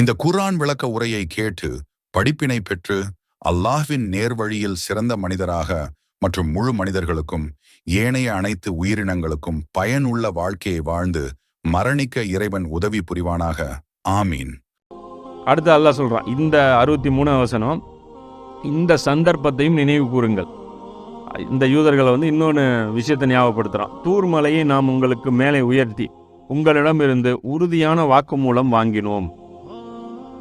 இந்த குர்ஆன் விளக்க உரையை கேட்டு படிப்பினை பெற்று அல்லாஹ்வின் நேர்வழியில் சிறந்த மனிதராக மற்றும் முழு மனிதர்களுக்கும் ஏனைய அனைத்து உயிரினங்களுக்கும் பயனுள்ள வாழ்க்கையை வாழ்ந்து மரணிக்க இறைவன் உதவி புரிவானாக. ஆமீன். அடுத்து அல்லாஹ் சொல்கிறான் இந்த அறுபத்தி மூணு வசனம் இந்த சந்தர்ப்பத்தையும் நினைவு கூறுங்கள். இந்த யூதர்களை வந்து இன்னொன்று விஷயத்தை ஞாபகப்படுத்துகிறான் தூர் மலையை நாம் உங்களுக்கு மேலே உயர்த்தி உங்களிடமிருந்து உறுதியான வாக்குமூலம் வாங்கினோம்.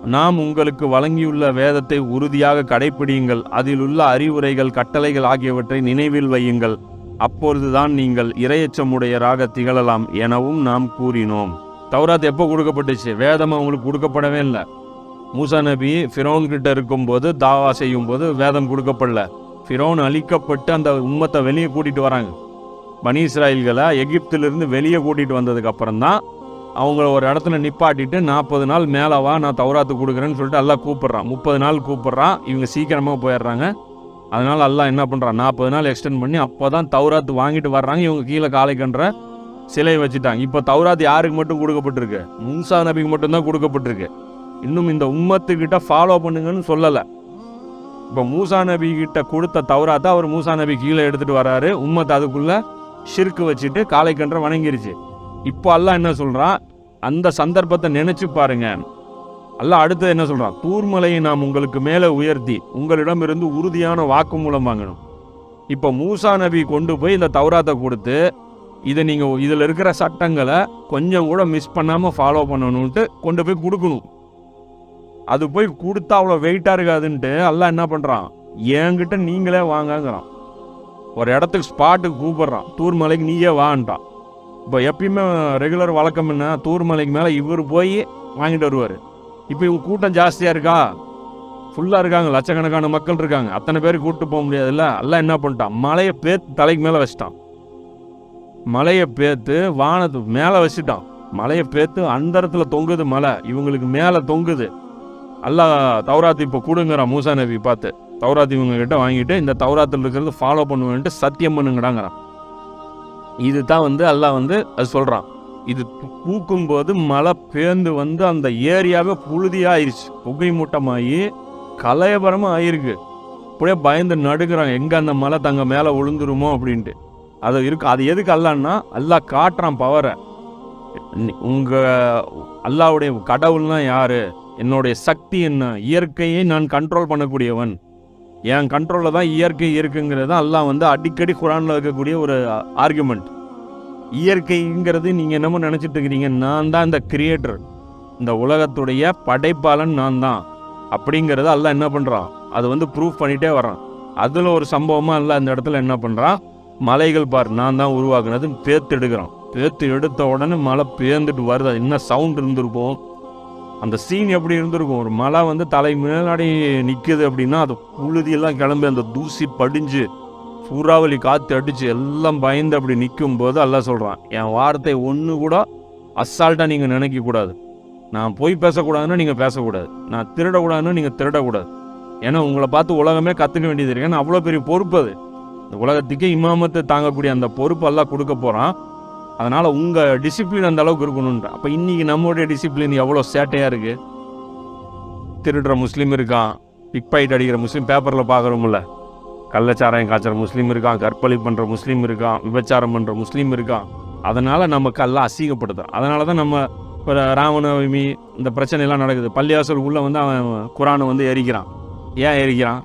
நாம் உங்களுக்கு வழங்கியுள்ள வேதத்தை உறுதியாக கடைப்பிடியுங்கள். அதில் உள்ள அறிவுரைகள் கட்டளைகள் ஆகியவற்றை நினைவில் வையுங்கள். அப்பொழுதுதான் நீங்கள் இரையச்சமுடையராக திகழலாம் எனவும் நாம் கூறினோம். தௌராத் எப்போ கொடுக்கப்பட்டுச்சு? வேதம் அவங்களுக்கு கொடுக்கப்படவே இல்லை. மூசா நபி ஃபிரோன் கிட்ட இருக்கும்போது தாவா செய்யும் போது வேதம் கொடுக்கப்படல. ஃபிரோன் அழிக்கப்பட்டு அந்த உம்மத்தை வெளியே கூட்டிட்டு வராங்க. பனீஸ்ராயில்களை எகிப்திலிருந்து வெளியே கூட்டிட்டு வந்ததுக்கு அப்புறம் தான் அவங்கள ஒரு இடத்துல நிப்பாட்டிட்டு நாற்பது நாள் மேலே வா நான் தௌராத்து கொடுக்குறேன்னு சொல்லிட்டு எல்லாம் கூப்பிட்றான். முப்பது நாள் கூப்பிட்றான். இவங்க சீக்கிரமாக போயிடுறாங்க. அதனால் எல்லாம் என்ன பண்ணுறான் நாற்பது நாள் எக்ஸ்டெண்ட் பண்ணி அப்போ தான் தௌராத்து வாங்கிட்டு வர்றாங்க. இவங்க கீழே காலை கன்ற சிலையை வச்சுட்டாங்க. இப்போ தௌராத் யாருக்கு மட்டும் கொடுக்கப்பட்டிருக்கு? மூசா நபிக்கு மட்டும்தான் கொடுக்கப்பட்டிருக்கு. இன்னும் இந்த உம்மத்துக்கிட்ட ஃபாலோ பண்ணுங்கன்னு சொல்லலை. இப்போ மூசா நபி கிட்ட கொடுத்த தௌராத்தை அவர் மூசா நபி கீழே எடுத்துகிட்டு வராரு. உம்மத்தை அதுக்குள்ளே ஷிர்க்கு வச்சுட்டு காலை கன்ற வணங்கிருச்சு. இப்போ அல்லாஹ் என்ன சொல்கிறான் அந்த சந்தர்ப்பத்தை நினச்சி பாருங்க. அல்லாஹ் அடுத்து என்ன சொல்கிறான் தூர்மலையை நாம் உங்களுக்கு மேலே உயர்த்தி உங்களிடமிருந்து உறுதியான வாக்கு மூலம் வாங்கணும். இப்போ மூசா நபி கொண்டு போய் இந்த தௌராத்தை கொடுத்து இதை நீங்கள் இதில் இருக்கிற சட்டங்களை கொஞ்சம் கூட மிஸ் பண்ணாமல் ஃபாலோ பண்ணணுன்ட்டு கொண்டு போய் கொடுக்கணும். அது போய் கொடுத்தா அவ்வளோ வெயிட்டாக இருக்காதுன்ட்டு எல்லாம் என்ன பண்ணுறான் என்கிட்ட நீங்களே வாங்கங்கிறான். ஒரு இடத்துக்கு ஸ்பாட்டுக்கு கூப்பிட்றான். தூர் மலைக்கு நீயே வான்ட்டான். இப்போ எப்பயுமே ரெகுலர் வழக்கம் என்ன? தூர் மலைக்கு மேலே இவர் போய் வாங்கிட்டு வருவார். இப்போ இவங்க கூட்டம் ஜாஸ்தியாக இருக்கா? ஃபுல்லாக இருக்காங்க. லட்சக்கணக்கான மக்கள் இருக்காங்க. அத்தனை பேர் கூப்பிட்டு போக முடியாதுல்ல? எல்லாம் என்ன பண்ணிட்டான்? மலையை பேத்து தலைக்கு மேலே வச்சிட்டான். மலையை பேத்து வானத்து மேலே வச்சுட்டான். மலையை பேத்து அந்தரத்துல தொங்குது மலை. இவங்களுக்கு மேலே தொங்குது. எல்லாம் தௌராத் இப்போ கொடுங்கிறான் மூசா நபி பார்த்து. தௌராத் இவங்க கிட்ட வாங்கிட்டு இந்த தௌராத்தில் இருக்கிறது ஃபாலோ பண்ணுவேன்ட்டு சத்தியம் பண்ணுங்கடாங்கிறான். இது தான் வந்து அல்லாஹ் வந்து அது சொல்கிறான் இது பூக்கும் போது மழை பேர்ந்து வந்து அந்த ஏரியாவே புழுதியாயிருச்சு. புகை மூட்டமாகி கலையபரமாக ஆயிருக்கு. அப்படியே பயந்து நடுக்கிறான் எங்கே அந்த மலை தங்க மேலே விழுந்துருமோ அப்படின்ட்டு. அது இருக்கு. அது எதுக்கு அல்லான்னா அல்லாஹ் காட்டுறான் பவரை உங்கள் அல்லாவுடைய கடவுள்னா யார்? என்னுடைய சக்தி என்ன? இயற்கையை நான் கண்ட்ரோல் பண்ணக்கூடியவன். என் கண்ட்ரோலில் தான் இயற்கை இருக்குங்கிறது அல்லாஹ் வந்து அடிக்கடி குரானில் இருக்கக்கூடிய ஒரு ஆர்குமெண்ட் இயற்கைங்கிறது நீங்கள் என்னமோ நினச்சிட்டு இருக்கிறீங்க நான் தான் இந்த கிரியேட்டர் இந்த உலகத்துடைய படைப்பாளன் நான் தான். அப்படிங்கிறத அல்லாஹ் என்ன பண்ணுறான் அது வந்து ப்ரூஃப் பண்ணிகிட்டே வரான் அதில் ஒரு சம்பவமாக அல்லாஹ் இந்த இடத்துல என்ன பண்ணுறான் மலைகள் பார் நான் தான் உருவாக்குனது பேத்து எடுக்கிறான். பேத்து எடுத்த உடனே மழை பேர்ந்துட்டு வருது. என்ன சவுண்ட் இருந்திருப்போம் அந்த சீன் எப்படி இருந்திருக்கும்? ஒரு மலை வந்து தலை முன்னாடி நிற்குது அப்படின்னா அது புழுதியெல்லாம் கிளம்பி அந்த தூசி படிஞ்சு சூறாவளி காற்று அடித்து எல்லாம் பயந்து அப்படி நிற்கும் போது எல்லாம் சொல்கிறான் என் வார்த்தை ஒன்று கூட அசால்ட்டாக நீங்கள் நினைக்கக்கூடாது நான் போய் பேசக்கூடாதுன்னு நீங்கள் பேசக்கூடாது. நான் திருடக்கூடாதுன்னு நீங்கள் திருடக்கூடாது. ஏன்னா உங்களை பார்த்து உலகமே கற்றுக்க வேண்டியது இருக்கு. ஏன்னா அவ்வளோ பெரிய பொறுப்பு அது. இந்த உலகத்துக்கே இமாமத்தை தாங்கக்கூடிய அந்த பொறுப்பு எல்லாம் கொடுக்க போகிறான் அதனால் உங்கள் டிசிப்ளின் அந்த அளவுக்கு இருக்கணுன்ற அப்போ இன்றைக்கி நம்மளுடைய டிசிப்ளின் எவ்வளோ சேட்டையாக இருக்குது திருடுற முஸ்லீம் இருக்கான் பிக் பாயிட் அடிக்கிற முஸ்லீம் பேப்பரில் பார்க்குறோம்ல கள்ளச்சாராயம் காய்ச்சற முஸ்லீம் இருக்கான் கற்பழி பண்ணுற முஸ்லீம் இருக்கான் விபச்சாரம் பண்ணுற முஸ்லீம் இருக்கான். அதனால் நமக்கு எல்லாம் அசிங்கப்படுத்தும் அதனால தான் நம்ம இப்போ ராமநவமி இந்த பிரச்சனைலாம் நடக்குது. பள்ளியாசலுக்குள்ளே வந்து அவன் குரானை வந்து எரிக்கிறான். ஏன் எரிக்கிறான்?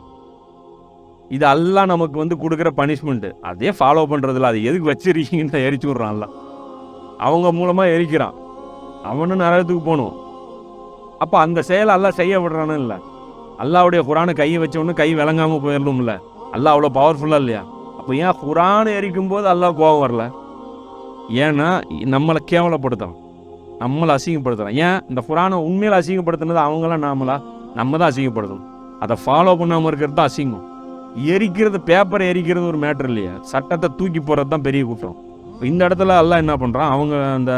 இது எல்லாம் நமக்கு வந்து கொடுக்குற பனிஷ்மெண்ட்டு அதே ஃபாலோ பண்ணுறதில்ல அது எதுக்கு வச்சிருக்கீங்கன்னு எரிச்சு விட்றான்ல அவங்க மூலமாக எரிக்கிறான். அவனும் நரகத்துக்கு போகணும். அப்போ அந்த செயலை எல்லாம் செய்ய விடுறானு இல்லை. அல்லாவுடைய குரானை கையை வச்சவொன்னு கை விளங்காமல் போயிடணும்ல அல்லா அவ்வளோ பவர்ஃபுல்லாக இல்லையா? அப்போ ஏன் குரானை எரிக்கும் போது அல்லா கோபம் வரல? ஏன்னா நம்மளை கேவலப்படுத்தலாம் நம்மளை அசிங்கப்படுத்தலாம் ஏன்? இந்த குரானை உண்மையில் அசிங்கப்படுத்தினது அவங்களாம் நாமளா? நம்ம தான் அசிங்கப்படுத்தணும். அதை ஃபாலோ பண்ணாமல் இருக்கிறது தான் அசிங்கம். எரிக்கிறது பேப்பரை எரிக்கிறது ஒரு மேட்டர் இல்லையா? சட்டத்தை தூக்கி போகிறது தான் பெரிய குற்றம். இந்த இடத்துல எல்லாம் என்ன பண்ணுறான் அவங்க அந்த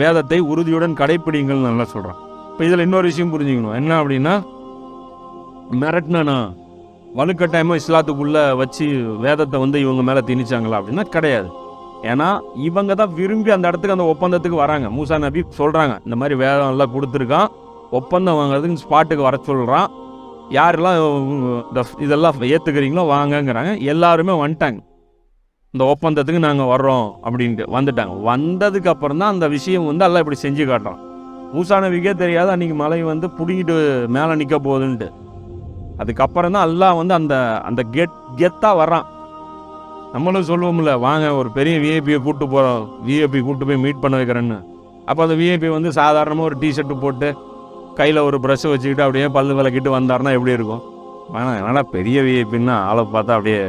வேதத்தை உறுதியுடன் கடைப்பிடிங்கள்னு நல்லா சொல்கிறான் இப்போ இதில் இன்னொரு விஷயம் புரிஞ்சுக்கணும். என்ன அப்படின்னா மிரட்டினா வலுக்கட்டாயமாக இஸ்லாத்துக்குள்ளே வச்சு வேதத்தை வந்து இவங்க மேலே திணிச்சாங்களா அப்படின்னா கிடையாது. ஏன்னா இவங்க தான் விரும்பி அந்த இடத்துக்கு அந்த ஒப்பந்தத்துக்கு வராங்க. மூசா நபி சொல்கிறாங்க இந்த மாதிரி வேதம் எல்லாம் கொடுத்துருக்கான். ஒப்பந்தம் வாங்குறதுக்கு ஸ்பாட்டுக்கு வர சொல்கிறான் யாரெல்லாம் இந்த இதெல்லாம் ஏற்றுக்கிறீங்களோ வாங்கங்கிறாங்க. எல்லாருமே வந்துட்டாங்க. இந்த ஒப்பந்தத்துக்கு நாங்கள் வர்றோம் அப்படின்ட்டு வந்துட்டாங்க. வந்ததுக்கு அப்புறம் தான் அந்த விஷயம் வந்து எல்லாம் இப்படி செஞ்சு காட்டுறோம். மூசா நபிக்கே தெரியாது அன்றைக்கி மலை வந்து பிடிக்கிட்டு மேலே நிற்க போகுதுன்ட்டு. அதுக்கப்புறம் தான் எல்லாம் வந்து அந்த அந்த கெட் கெத்தாக வர்றான். நம்மளும் சொல்லுவோம்ல வாங்க ஒரு பெரிய விஐபியை கூப்பிட்டு போகிறோம் விஐபி கூப்பிட்டு போய் மீட் பண்ண வைக்கிறேன்னு. அப்போ அந்த விஐபி வந்து சாதாரணமாக ஒரு டிஷர்ட்டு போட்டு கையில் ஒரு ப்ரஷ் வச்சுக்கிட்டு அப்படியே பல்லு விளக்கிட்டு வந்தாருன்னா எப்படி இருக்கும்? வேணாம் என்னடா பெரிய விஐபின்னா ஆளை பார்த்தா அப்படியே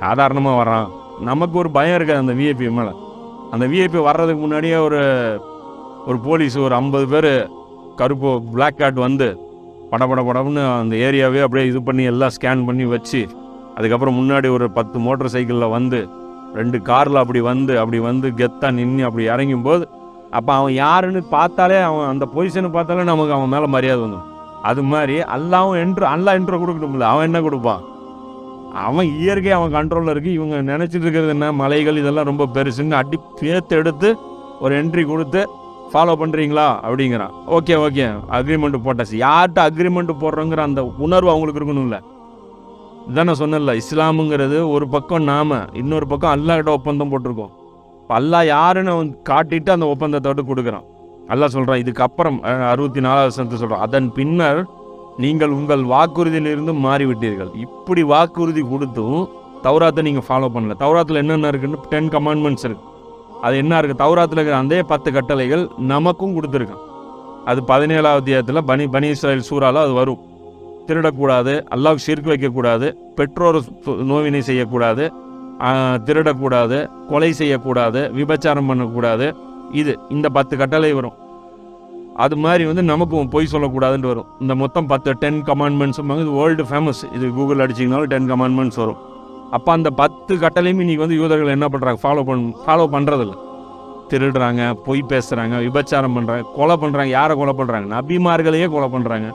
சாதாரணமாக வர்றான். நமக்கு ஒரு பயம் இருக்காது அந்த விஐபி மேலே. அந்த விஐபி வர்றதுக்கு முன்னாடியே ஒரு ஒரு போலீஸ் ஒரு ஐம்பது பேர் கருப்பு பிளாக் கார்டு வந்து பட பட படம்னு அந்த ஏரியாவே அப்படியே இது பண்ணி எல்லாம் ஸ்கேன் பண்ணி வச்சு அதுக்கப்புறம் முன்னாடி ஒரு பத்து மோட்டர் சைக்கிளில் வந்து ரெண்டு காரில் அப்படி வந்து அப்படி வந்து கெத்தாக நின்று அப்படி இறங்கும் போது அப்போ அவன் யாருன்னு பார்த்தாலே அவன் அந்த பொசிஷனை பார்த்தாலே நமக்கு அவன் மேலே மரியாதை வந்துடும். அது மாதிரி அல்லாவும் என்ட்ரு அல்லா என்ட்ரு கொடுக்கணும்ல. அவன் என்ன கொடுப்பான்? அவன் இயற்கை அவன் கண்ட்ரோலில் இருக்கு. இவங்க நினச்சிட்டு இருக்கிறது என்ன? மலைகள் இதெல்லாம் ரொம்ப பெருசுன்னு அடி பேத்து எடுத்து ஒரு என்ட்ரி கொடுத்து ஃபாலோ பண்ணுறீங்களா அப்படிங்கிறான். ஓகே ஓகே அக்ரிமெண்ட் போட்டாச்சு. யார்கிட்ட அக்ரிமெண்ட் போடுறோங்கிற அந்த உணர்வு அவங்களுக்கு இருக்கணும்ல. இதான் நான் சொன்னேன்ல இஸ்லாமுங்கிறது ஒரு பக்கம் நாம் இன்னொரு பக்கம் அல்லாஹ்கிட்ட ஒப்பந்தம் போட்டிருக்கோம். இப்போ அல்லா யாருன்னு அவன் காட்டிட்டு அந்த ஒப்பந்தத்தை விட்டு கொடுக்குறான். அல்லாஹ் சொல்கிறான் இதுக்கப்புறம் அறுபத்தி நாலாவது சனத்தை சொல்கிறான் அதன் பின்னர் நீங்கள் உங்கள் வாக்குறுதியிலிருந்து மாறிவிட்டீர்கள். இப்படி வாக்குறுதி கொடுத்தும் தௌராத்தை நீங்கள் ஃபாலோ பண்ணல. தௌராத்தில் என்னென்ன இருக்குன்னு டென் கமாண்ட்மெண்ட்ஸ் இருக்குது அது என்ன இருக்குது தௌராத்தில் இருக்கிற அந்த பத்து கட்டளைகள் நமக்கும் கொடுத்துருக்கான். அது பதினேழாவது அத்தியாயத்தில் பனி பனி இஸ்ராயல் சூறாலும் அது வரும். திருடக்கூடாது அல்லாவுக்கு சீர்க்கு வைக்கக்கூடாது பெற்றோர் சு- நோவினை செய்யக்கூடாது திருடக்கூடாது கொலை செய்யக்கூடாது விபச்சாரம் பண்ணக்கூடாது. இது இந்த பத்து கட்டளை வரும். அது மாதிரி வந்து நமக்கும் பொய் சொல்லக்கூடாதுன்னு வரும். இந்த மொத்தம் பத்து டென் கமாண்ட்மெண்ட்ஸ் இது வேர்ல்டு ஃபேமஸ் இது கூகுள் அடிச்சிங்கனாலும் டென் கமாண்ட்மெண்ட்ஸ் வரும். அப்போ அந்த பத்து கட்டளையுமே இன்றைக்கி வந்து யூதர்கள் என்ன பண்ணுறாங்க ஃபாலோ பண் ஃபாலோ பண்ணுறதில்ல திருடுறாங்க பொய் பேசுகிறாங்க விபச்சாரம் பண்ணுறாங்க கொலை பண்ணுறாங்க யாரை கொலை பண்ணுறாங்க நபிமார்களையே கொலை பண்ணுறாங்க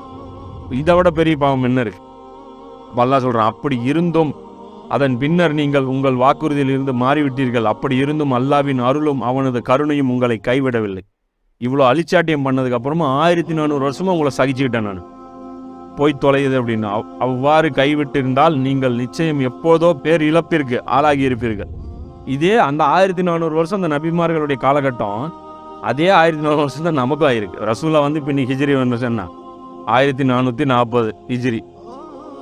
இதை விட பெரிய பாவம் என்ன இருக்கு? பல்லா சொல்கிறான் அப்படி இருந்தும் அதன் பின்னர் நீங்கள் உங்கள் வாக்குறுதியிலிருந்து மாறிவிட்டீர்கள். அப்படி இருந்தும் அல்லாவின் அருளும் அவனது கருணையும் உங்களை கைவிடவில்லை. இவ்வளோ அழிச்சாட்டியம் பண்ணதுக்கு அப்புறமா ஆயிரத்தி நானூறு வருஷமா உங்களை சகிச்சுக்கிட்டேன் நான். போய் தொலையுது அப்படின்னு அவ்- அவ்வாறு கைவிட்டிருந்தால் நீங்கள் நிச்சயம் எப்போதோ பேர் இழப்பிற்கு ஆளாகி இருப்பீர்கள். இதே அந்த ஆயிரத்தி நானூறு வருஷம் அந்த நபிமார்களுடைய காலகட்டம் அதே ஆயிரத்தி நானூறு வருஷம் தான் நமக்கும் ஆயிருக்கு. ரசூலா வந்து இப்போ நீ ஹிஜ்ரி வந்துச்சுன்னா ஆயிரத்தி நானூற்றி நாற்பது ஹிஜ்ரி.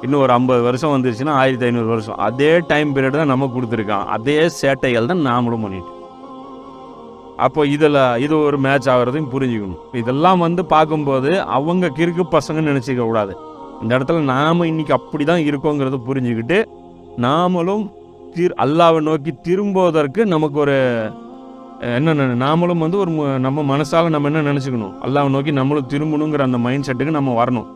இன்னும் ஒரு ஐம்பது வருஷம் வந்துருச்சுன்னா ஆயிரத்தி ஐநூறு வருஷம். அதே டைம் பீரியட் தான் நமக்கு கொடுத்துருக்கான். அதே சேட்டைகள் தான் நாமளும் பண்ணிட்டு அப்போ இதில் இது ஒரு மேட்ச் ஆகிறதையும் புரிஞ்சுக்கணும். இதெல்லாம் வந்து பார்க்கும்போது அவங்க கிறுக்கு பசங்கன்னு நினச்சிக்க கூடாது. இந்த இடத்துல நாம் இன்றைக்கி அப்படி தான் இருக்கோங்கிறத புரிஞ்சுக்கிட்டு நாமளும் திரு அல்லாவை நோக்கி திரும்புவதற்கு நமக்கு ஒரு என்னென்ன என்ன நாமளும் வந்து ஒரு நம்ம மனசால் நம்ம என்ன நினச்சிக்கணும்? அல்லாவை நோக்கி நம்மளும் திரும்பணுங்கிற அந்த மைண்ட் செட்டுக்கு நம்ம வரணும்.